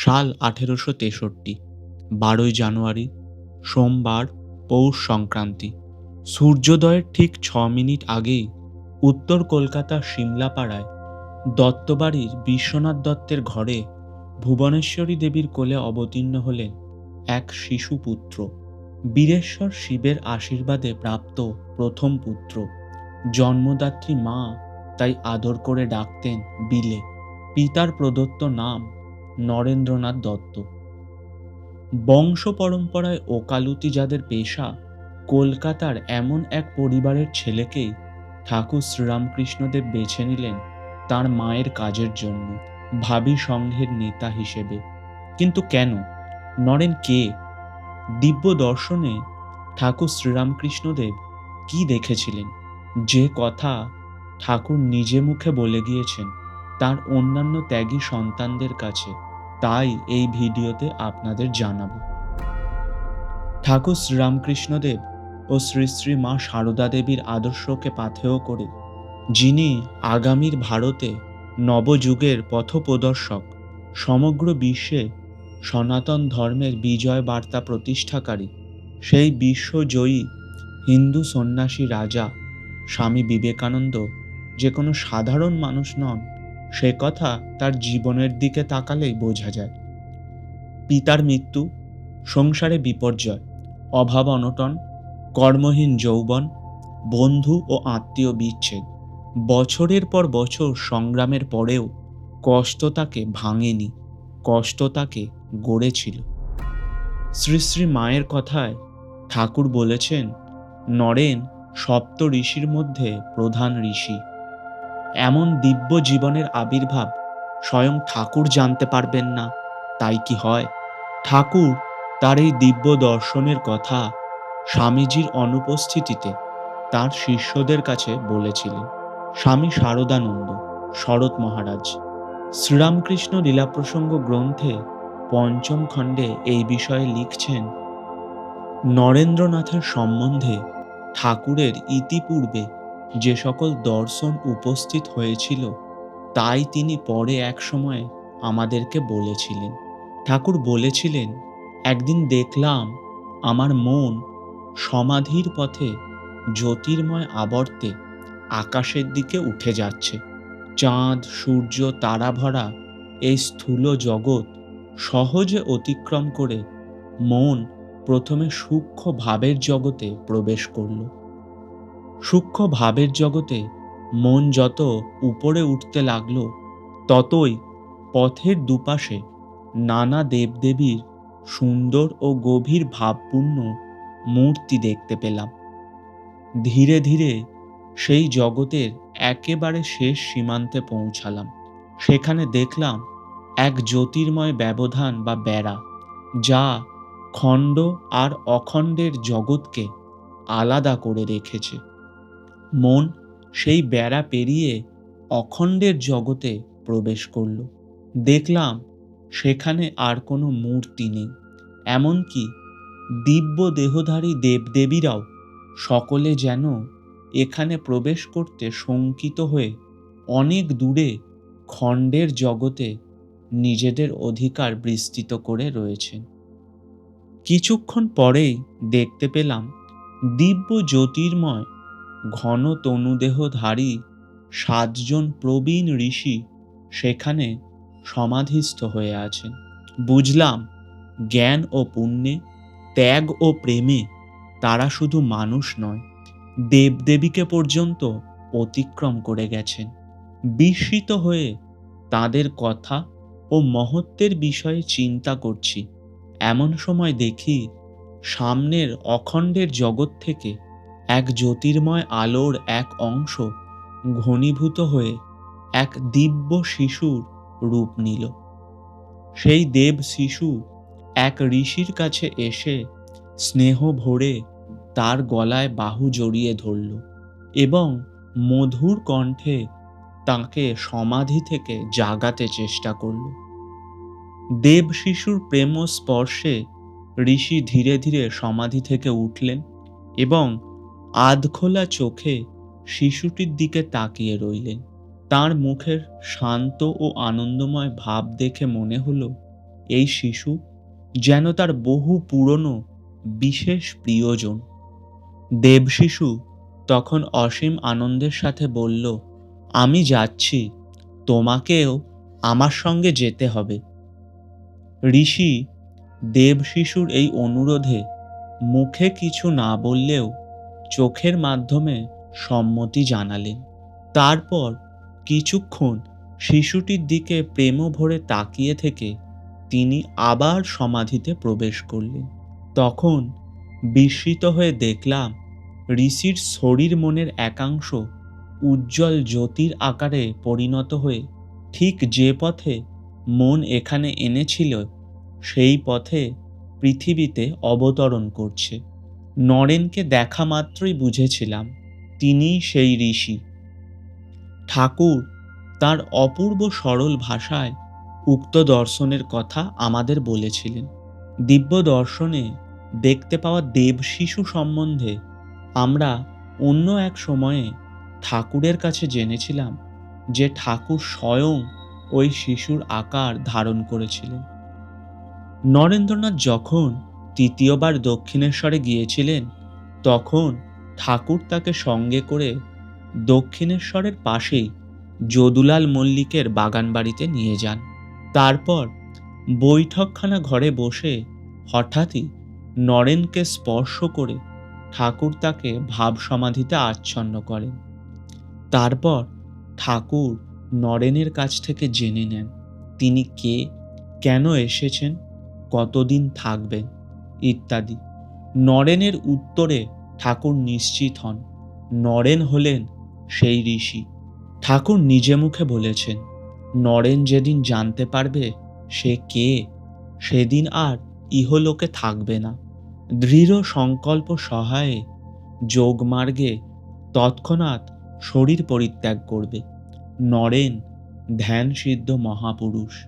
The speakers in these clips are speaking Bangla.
সাল আঠেরোশো তেষট্টি, বারোই জানুয়ারি, সোমবার পৌষ সংক্রান্তি। সূর্যোদয়ের ঠিক ছ মিনিট আগেই উত্তর কলকাতার সিমলাপাড়ায় দত্তবাড়ির বিশ্বনাথ দত্তের ঘরে ভুবনেশ্বরী দেবীর কোলে অবতীর্ণ হলেন এক শিশু পুত্র বীরেশ্বর শিবের আশীর্বাদে প্রাপ্ত প্রথম পুত্র। জন্মদাত্রী মা তাই আদর করে ডাকতেন বিলে। পিতার প্রদত্ত নাম নরেন্দ্রনাথ দত্ত। বংশ পরম্পরায় ওকালতি যাদের পেশা, কলকাতার এমন এক পরিবারের ছেলেকেই ঠাকুর শ্রীরামকৃষ্ণদেব বেছে নিলেন তার মায়ের কাজের জন্য, ভাবি সংঘের নেতা হিসেবে। কিন্তু কেন? নরেন কে? দিব্য দর্শনে ঠাকুর শ্রীরামকৃষ্ণদেব কি দেখেছিলেন? যে কথা ঠাকুর নিজে মুখে বলে গিয়েছেন তার অন্যান্য ত্যাগী সন্তানদের কাছে। তাই এই ভিডিওতে আপনাদের জানাব। ঠাকুর শ্রীরামকৃষ্ণদেব ও শ্রী শ্রী মা সারদা দেবীর আদর্শকে পাথেয় করে, যিনি আগামীর ভারতে নবযুগের পথপ্রদর্শক, সমগ্র বিশ্বে সনাতন ধর্মের বিজয় বার্তা প্রতিষ্ঠাকারী, সেই বিশ্বজয়ী হিন্দু সন্ন্যাসী রাজা স্বামী বিবেকানন্দ যে কোনো সাধারণ মানুষ নন সে কথা তার জীবনের দিকে তাকালেই বোঝা যায়। পিতার মৃত্যু, সংসারে বিপর্যয়, অভাব অনটন, কর্মহীন যৌবন, বন্ধু ও আত্মীয় বিচ্ছেদ, বছরের পর বছর সংগ্রামের পরেও কষ্ট তাকে ভাঙেনি, কষ্ট তাকে গড়েছিল। শ্রী শ্রী মায়ের কথায় ঠাকুর বলেছেন, নরেন, সপ্ত ঋষির মধ্যে প্রধান ঋষি। এমন দিব্য জীবনের আবির্ভাব স্বয়ং ঠাকুর জানতে পারবেন না। তাই কি হয়? ঠাকুর তার এই দিব্য দর্শনের কথা স্বামীজির অনুপস্থিতিতে তার শিষ্যদের কাছে বলেছিলেন। স্বামী শারদানন্দ, শরৎ মহারাজ, শ্রীরামকৃষ্ণ লীলাপ্রসঙ্গ গ্রন্থে পঞ্চম খণ্ডে এই বিষয়ে লিখছেন, নরেন্দ্রনাথের সম্বন্ধে ঠাকুরের ইতিপূর্বে যে সকল দর্শন উপস্থিত হয়েছিল, তাই তিনি পরে এক সময় আমাদেরকে বলেছিলেন। ঠাকুর বলেছিলেন, একদিন দেখলাম আমার মন সমাধির পথে জ্যোতির্ময় আবর্তে আকাশের দিকে উঠে যাচ্ছে। চাঁদ, সূর্য, তারা ভরা এই স্থূল জগৎ সহজে অতিক্রম করে মন প্রথমে সূক্ষ্ম ভাবের জগতে প্রবেশ করল। সূক্ষ্ম ভাবের জগতে মন যত উপরে উঠতে লাগল, ততই পথের দুপাশে নানা দেবদেবীর সুন্দর ও গভীর ভাবপূর্ণ মূর্তি দেখতে পেলাম। ধীরে ধীরে সেই জগতের একেবারে শেষ সীমান্তে পৌঁছালাম। সেখানে দেখলাম এক জ্যোতির্ময় ব্যবধান বা বেড়া, যা খণ্ড আর অখণ্ডের জগৎকে আলাদা করে রেখেছে। মন সেই বেড়া পেরিয়ে অখণ্ডের জগতে প্রবেশ করল। দেখলাম সেখানে আর কোনো মূর্তি নেই, এমনকি দিব্য দেহধারী দেবদেবীরাও সকলে যেন এখানে প্রবেশ করতে শঙ্কিত হয়ে অনেক দূরে খণ্ডের জগতে নিজেদের অধিকার বিস্তৃত করে রয়েছেন। কিছুক্ষণ পরেই দেখতে পেলাম দিব্য জ্যোতির্ময় ঘন তনুদেহধারী সাতজন প্রবীণ ঋষি সেখানে সমাধিস্থ হয়ে আছেন। বুঝলাম, জ্ঞান ও পুণ্যে, ত্যাগ ও প্রেমে তারা শুধু মানুষ নয়, দেবদেবীকে পর্যন্ত অতিক্রম করে গেছেন। বিস্মিত হয়ে তাদের কথা ও মহত্বের বিষয়ে চিন্তা করছি। এমন সময় দেখি সামনের অখণ্ডের জগৎ থেকে এক জ্যোতির্ময় আলোর এক অংশ ঘনীভূত হয়ে এক দিব্য শিশুর রূপ নিল। সেই দেব শিশু এক ঋষির কাছে এসে স্নেহ ভরে তার গলায় বাহু জড়িয়ে ধরল এবং মধুর কণ্ঠে তাকে সমাধি থেকে জাগাতে চেষ্টা করল। দেব শিশুর প্রেম স্পর্শে ঋষি ধীরে ধীরে সমাধি থেকে উঠলেন এবং আধখোলা চোখে শিশুটির দিকে তাকিয়ে রইলেন। তার মুখের শান্ত ও আনন্দময় ভাব দেখে মনে হলো, এই শিশু যেন তার বহু পুরনো, বিশেষ প্রিয়জন। দেব শিশু তখন অসীম আনন্দের সাথে বলল, আমি যাচ্ছি, তোমাকেও আমার সঙ্গে যেতে হবে। ঋষি দেব শিশুর এই অনুরোধে মুখে কিছু না বললেও চোখের মাধ্যমে সম্মতি জানালেন। তারপর কিছুক্ষণ শিশুটির দিকে প্রেম ভরে তাকিয়ে থেকে তিনি আবার সমাধিতে প্রবেশ করলেন। তখন বিস্মিত হয়ে দেখলাম ঋষির শরীর মনের একাংশ উজ্জ্বল জ্যোতির আকারে পরিণত হয়ে ঠিক যে পথে মন এখানে এনেছিল, সেই পথে পৃথিবীতে অবতরণ করছে। নরেনকে দেখা মাত্রই বুঝেছিলাম, তিনিই সেই ঋষি। ঠাকুর তার অপূর্ব সরল ভাষায় উক্ত দর্শনের কথা আমাদের বলেছিলেন। দিব্য দর্শনে দেখতে পাওয়া দেব শিশু সম্বন্ধে আমরা অন্য এক সময়ে ঠাকুরের কাছে জেনেছিলাম যে ঠাকুর স্বয়ং ওই শিশুর আকার ধারণ করেছিলেন। নরেন্দ্রনাথ যখন তৃতীয়বার দক্ষিণেশ্বরে গিয়েছিলেন, তখন ঠাকুর তাকে সঙ্গে করে দক্ষিণেশ্বরের পাশেই যদুলাল মল্লিকের বাগান বাড়িতে নিয়ে যান। তারপর বৈঠকখানা ঘরে বসে হঠাৎই নরেনকে স্পর্শ করে ঠাকুর তাকে ভাব সমাধিতে আচ্ছন্ন করেন। তারপর ঠাকুর নরেনের কাছ থেকে জেনে নেন, তিনি কে, কেন এসেছেন, কতদিন থাকবেন। ইত্যাদি। নরেনের উত্তরে ঠাকুর নিশ্চিত হন। নরেন হলেন সেই ঋষি। ঠাকুর নিজে মুখে বলেছেন, নরেন যেদিন জানতে পারবে সে কে, সেদিন আর ইহলোকে থাকবে না। দৃঢ় সংকল্প সহায়ে যোগমার্গে তৎক্ষণাৎ শরীর পরিত্যাগ করবে। নরেন ধ্যান সিদ্ধ মহাপুরুষ।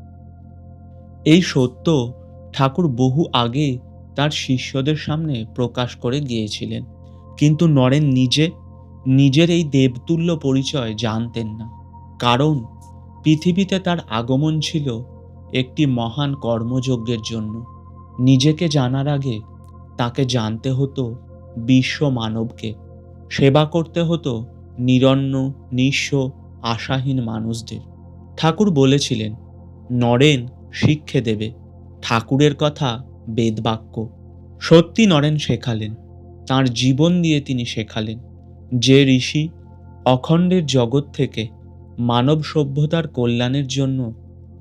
এই সত্য ঠাকুর বহু আগে তার শিষ্যদের সামনে প্রকাশ করে গিয়েছিলেন। কিন্তু নরেন নিজে, নিজের এই দেবতুল্য পরিচয় জানতেন না। কারণ পৃথিবীতে তার আগমন ছিল একটি মহান কর্মযজ্ঞের জন্য। নিজেকে জানার আগে তাকে জানতে হতো বিশ্ব মানবকে। সেবা করতে হতো নিরন্ন, নিঃস্ব, আশাহীন মানুষদের। ঠাকুর বলেছিলেন, নরেন শিক্ষে দেবে। ঠাকুরের কথা বেদবাক্য। সত্যি নরেন শেখালেন, তার জীবন দিয়ে তিনি শেখালেন, যে ঋষি অখণ্ডের জগৎ থেকে মানব সভ্যতার কল্যাণের জন্য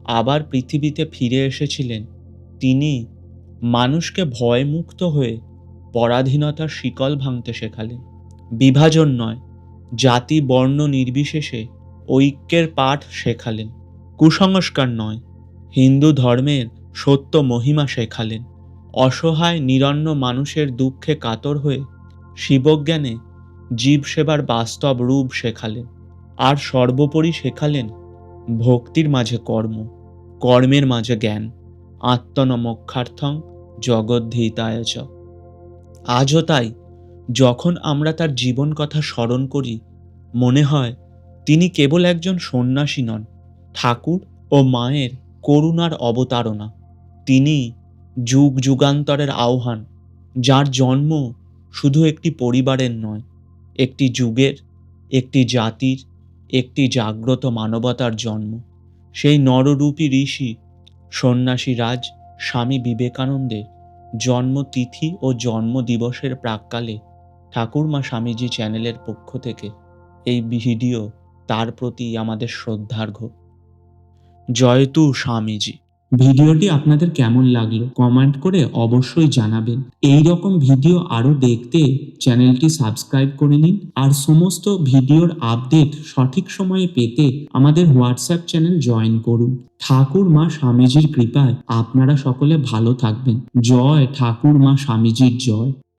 আবার পৃথিবীতে ফিরে এসেছিলেন, তিনি মানুষকে ভয়মুক্ত হয়ে পরাধীনতার শিকল ভাঙতে শেখালেন। বিভাজন নয়, জাতি বর্ণ নির্বিশেষে ঐক্যের পাঠ শেখালেন। কুসংস্কার নয়, হিন্দু ধর্মের সত্য মহিমা শেখালেন। অসহায় নিরন্ন মানুষের দুঃখে কাতর হয়ে শিবজ্ঞানে জীব সেবার বাস্তব রূপ শেখালেন, আর সর্বোপরি শেখালেন ভক্তির মাঝে কর্ম, কর্মের মাঝে জ্ঞান, আত্মনমক্ষার্থং জগদ্ধিতায় চ আজও তাই, যখন আমরা তার জীবন কথা স্মরণ করি, মনে হয় তিনি কেবল একজন সন্ন্যাসী নন, ঠাকুর ও মায়ের করুণার অবতারণা। তিনি যুগ যুগান্তরের আহ্বান, যার জন্ম শুধু একটি পরিবারের নয়, একটি যুগের, একটি জাতির, একটি জাগ্রত মানবতার জন্ম। সেই নররূপী ঋষি, সন্ন্যাসী রাজ স্বামী বিবেকানন্দের জন্মতিথি ও জন্ম দিবসের প্রাককালে ঠাকুরমা স্বামীজি চ্যানেলের পক্ষ থেকে এই ভিডিও তার প্রতি আমাদের শ্রদ্ধার্ঘ জয়তু স্বামীজি। ভিডিওটি আপনাদের কেমন লাগল কমেন্ট করে অবশ্যই জানাবেন। এই রকম ভিডিও আরও দেখতে চ্যানেলটি সাবস্ক্রাইব করে নিন আর সমস্ত ভিডিওর আপডেট সঠিক সময়ে পেতে আমাদের হোয়াটসঅ্যাপ চ্যানেল জয়েন করুন। ঠাকুর মা স্বামীজির কৃপায় আপনারা সকলে ভালো থাকবেন। জয় ঠাকুর মা স্বামীজির জয়।